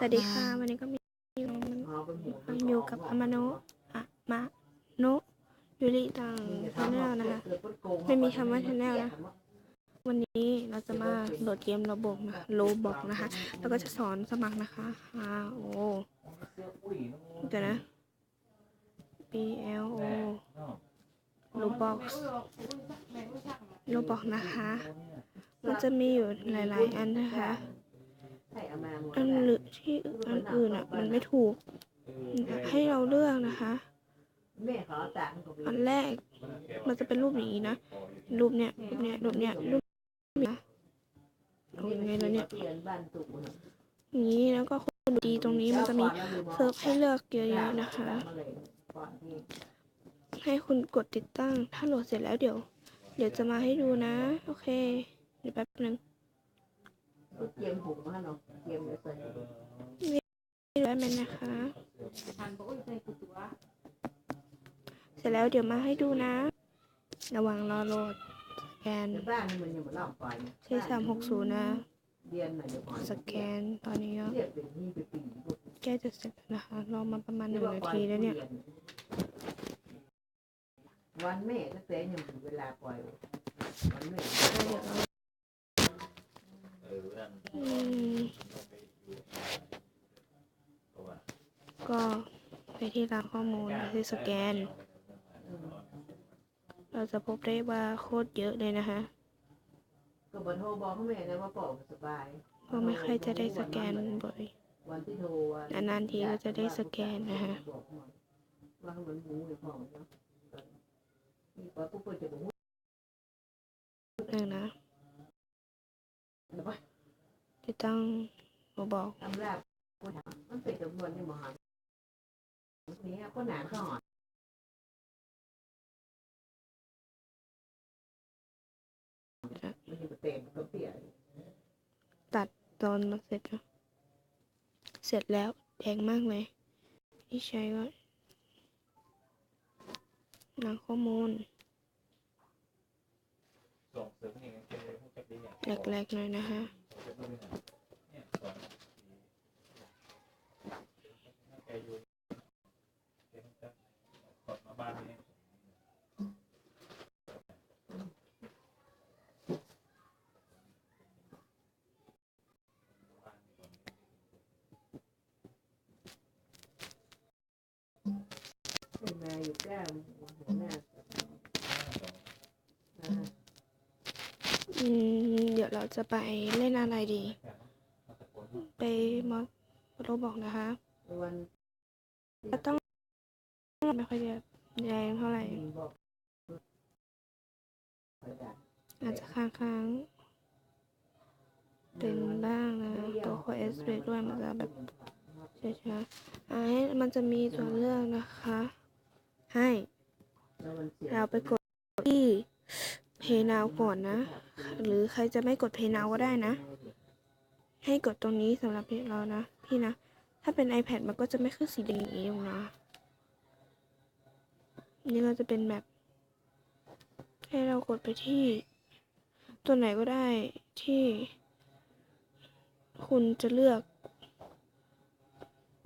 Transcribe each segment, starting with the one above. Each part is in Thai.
สวัสดีค่ะ วันนี้ก็มีอยู่อยู่กับอามาโนะอะมาโนะยูริต่างชาแนลนะคะ ไม่มีคำว่าชาแนลนะ วันนี้เราจะมาโหลดเกมระบบมาโลบอกนะคะ แล้วก็จะสอนสมัครนะคะอ่าโอเดี๋ยวนะ B L O โลบอกโลบอกนะคะ มันจะมีอยู่หลาย ๆ อันนะคะ อันหรือที่อันอื่นอะ มันไม่ถูก ให้เราเลือกนะคะ อันแรก มันจะเป็นรูปอย่างนี้นะ รูปเนี้ย รูปเนี้ย รูปเนี้ย รูปเนี้ยเอายังไงแล้วเนี่ยอย่างนี้แล้วก็คนดีตรงนี้มันจะมีเซิร์ฟให้เลือกเยอะๆนะคะ ให้คุณกดติดตั้ง ถ้าโหลดเสร็จแล้วเดี๋ยว เดี๋ยวจะมาให้ดูนะ โอเค เดี๋ยวแป๊บนึงเกมหุงมาเนาะ เกมเลยใส่ได้ไหมนนะคะ เสร็จแล้วเดี๋ยวมาให้ดูนะ ระว่างรอโหลดสแกน ใช้สามหกศูนย์นะ สแกนตอนนี้ก็เรียกเป็นนี่ไปปีใกล้จะเสร็จแล้วนะคะ รอมาประมาณหนึ่งนาทีแล้วเนี่ย วันแม่ก็แต่ยังถึงเวลาปล่อยวันแม่ เดี๋ยวเราอืมก็ไป ที่ร้านข้อมูลไปที่สแกน เราจะพบได้ว่าโคตรเยอะเลยนะคะก็บอกโทรบอกแม่นะว่าปอกสบายเพราะไม่ค่อยจะได้สแกนบ่อยวันที่โทรนานๆทีก็จะได้สแกนนะคะว่าเหมือนหูหรือพ่อเนาะนี่ก็ผู้ป่วยจะบอกหนึ่งนะติดตั้งระบอกทำราบค นถามมันเป็นจำนวนที่มหานี้คนหนาข้อดมันจะเต็มก็เปียตอนมาเสร็จนะเสร็จแล้วแดงมากเลยที่ใช้ก็หนังข้อมูลส่งเสริมให้เงินเก็บไว้ให้จับได้อย่างแกๆหน่อยนะคะ เนี่ยสอนแกอยู่แกต้องจับกดมาบ้านนี้ เป็ นาอยู่แก้มหัวหน้าอืมเดี๋ยวเราจะไปเล่นอะไรดี ไปมอสโรบอกนะคะ วันก็ต้องไม่ค่อยจะแรงเท่าไหร่ อาจจะค้างๆเป็นบ้างนะตัวโคเอสเบด้วยมันจะแบบช้าๆอ่าให้มันจะมีตัวเลือกนะคะ ให้เสียเราไปกดที่เพย์นาวก่อนนะ หรือใครจะไม่กดเพย์นาวก็ได้นะ ให้กดตรงนี้สำหรับเรานะ พี่นะ ถ้าเป็น iPad มันก็จะไม่ขึ้นสีแดงอย่างนี้หรอกนะ นี่ก็จะเป็นแบบ ให้เรากดไปที่ ตัวไหนก็ได้ที่ คุณจะเลือก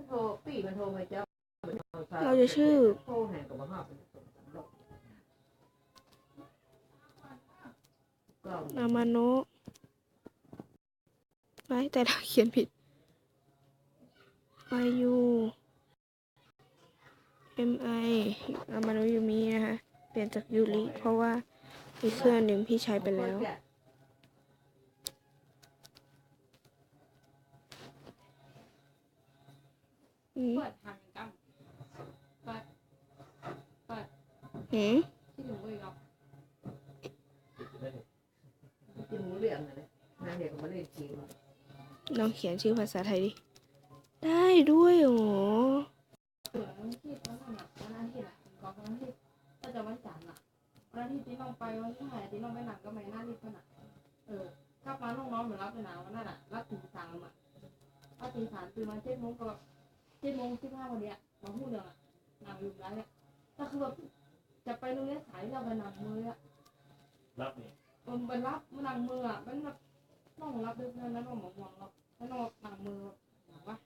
โทรปีมันโทรมาเจ้า เราจะชื่อโทรหากับพ่อามาโนะไว้แต่ถ้าเขียนผิด Y U M I อามาโนะยูมินะคะ เปลี่ยนจากยูริเพราะว่าอีกเครื่องหนึ่งพี่ใช้ไปแล้วอืม เปิดทางกันเปิดเปิด หืมที่หนูเลยเนาะกินหมูเหลืองเลยนางเด็กมาเล่นทีมลองเขียนชื่อภาษาไทยดิ ได้ด้วยโอ้เหมือนที่วันนั้นอะวันอาทิตย์อะก่อนวันอาทิตย์ก็จะวันจันทร์อะวันอาทิตย์ที่น้องไปวันที่ไหนที่น้องไปหนังก็ไม่น่ารีบขนาดเออกลับมาน้องๆเหมือนรับไปหนาวันนั้นอะรับตีสามอะรับตีสามตื่นมาเจ็ดโมงก็แบบเจ็ดโมงสิบห้าวันเนี้ยมาพูดเรื่องอะหนังอยู่ร้านเนี่ยก็คือแบบ จะไปโรงเรียนสายเราไปหนังมืออะรับนี่มันไปรับมันหนังมืออะมันแบบน้องรับด้วยเพื่อนแล้วน้องหมองมองเราแล้วน้องหนังมือแบบหนังวะ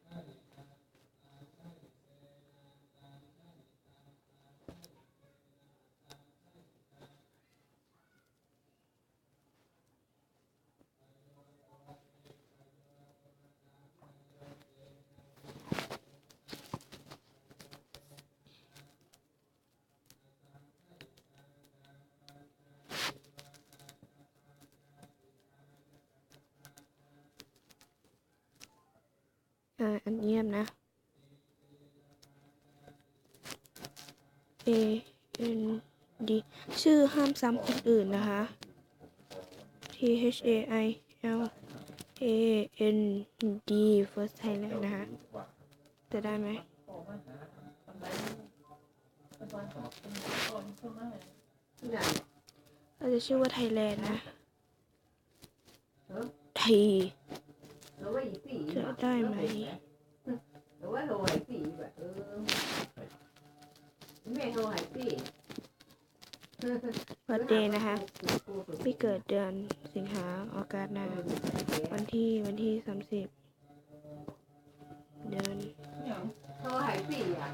อ่าอันเงียบนะ A N D ชื่อห้ามซ้ำคนอื่นนะคะ T H A I L A N D First Thailand นะคะ จะได้ไหมเราจะชื่อว่าไทยแลนด์นะไทย จะได้ไหมเราว่าเราหายปีแบบเออแม่เราหายปีเบิร์ดเดย์นะคะพี่เกิดเดือนสิงหาอากาศนาวันที่วันที่สามสิบเดือนเราหายปีอะ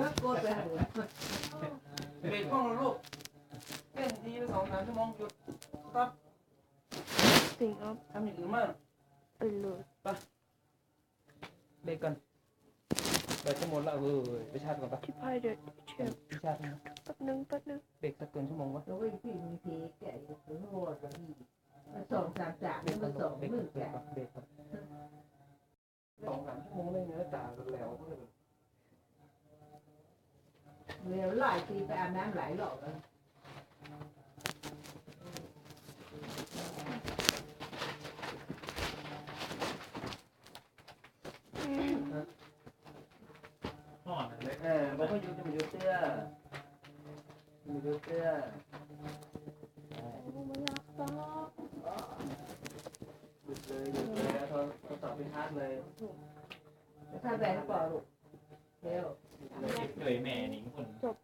แล้วโกดไปหันหลังเบรกห้องลูกเล่นทีละสองสามชั่วโมงหยุดครับสิ่งออฟทำอย่างอื่นมาก เออลูเบรกก่อนเบรกจะหมดแล้วเออไปชาร์จก่อนปะที่พายเดือดเชื่อไปชาร์จนะแป๊บนึงแป๊บนึงเบรกสักเกินชั่วโมงวะเราว่าอีปีมีเพแก่หรือโหดแบบนี้มาสองสามสามเบรกก่มาอนสองเบรกหมื่นเบรกแก่ก่อนเบรกก่อนสองสามชั่วโมงเลยเนื้อจ่าแล้วก็เลย เร็วหลายทีไปอาบน้ำหลายหลอกแล้ว เลยเออบอกให้ยุดจะมายุดเสื้อมายุดเสื้อหยุดเลยหยุดเลยเอาโทรโทรศัพท์ไปชาร์จเลยถ้าแบนปอลูกเร็ว เลยเกยแม่หนิงคน จบ